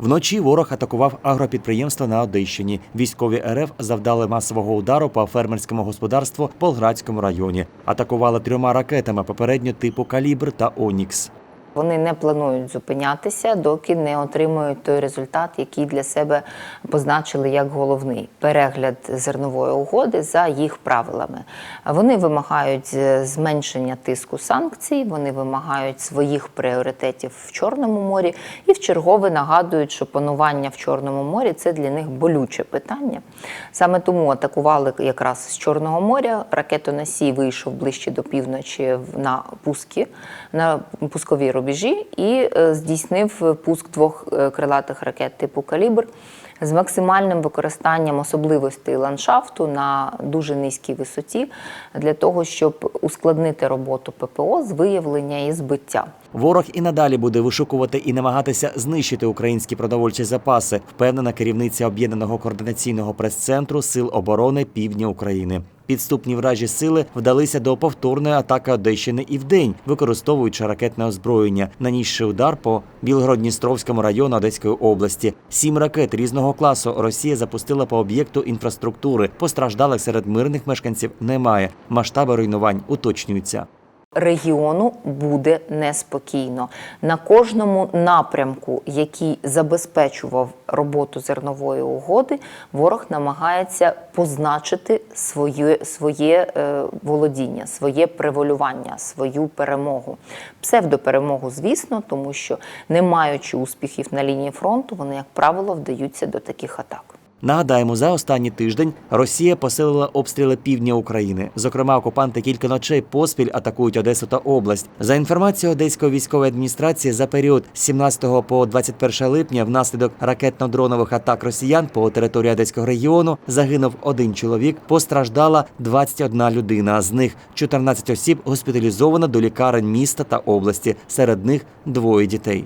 Вночі ворог атакував агропідприємство на Одещині. Військові РФ завдали масового удару по фермерському господарству в Полградському районі. Атакували трьома ракетами попередньо типу Калібр та Онікс. Вони не планують зупинятися, доки не отримують той результат, який для себе позначили як головний перегляд зернової угоди за їх правилами. Вони вимагають е, зменшення тиску санкцій, вони вимагають своїх пріоритетів в Чорному морі і в чергове нагадують, що панування в Чорному морі це для них болюче питання. Саме тому атакували якраз з Чорного моря. Ракетоносій вийшов ближче до півночі на пуски, на пускові рубежі і е, здійснив пуск двох е, крилатих ракет типу Калібр з максимальним використанням особливостей ландшафту на дуже низькій висоті для того, щоб ускладнити роботу ППО з виявлення і збиття. Ворог і надалі буде вишукувати і намагатися знищити українські продовольчі запаси, впевнена керівниця об'єднаного координаційного прес-центру Сил оборони Півдня України. Підступні вражі сили вдалися до повторної атаки Одещини і вдень, використовуючи ракетне озброєння, нанісши удар по Білгород-Дністровському району Одеської області. Сім ракет різного класу Росія запустила по об'єкту інфраструктури. Постраждалих серед мирних мешканців немає. Масштаби руйнувань уточнюються. Регіону буде неспокійно. На кожному напрямку, який забезпечував роботу зернової угоди, ворог намагається позначити своє, своє е, володіння, своє приволювання, свою перемогу. Псевдоперемогу, звісно, тому що не маючи успіхів на лінії фронту, вони, як правило, вдаються до таких атак. Нагадаємо, за останній тиждень Росія посилила обстріли півдня України. Зокрема, окупанти кілька ночей поспіль атакують Одесу та область. За інформацією Одеської військової адміністрації, за період з 17 по 21 липня внаслідок ракетно-дронових атак росіян по території Одеського регіону загинув один чоловік, постраждала 21 людина. З них 14 осіб госпіталізовано до лікарень міста та області. Серед них двоє дітей.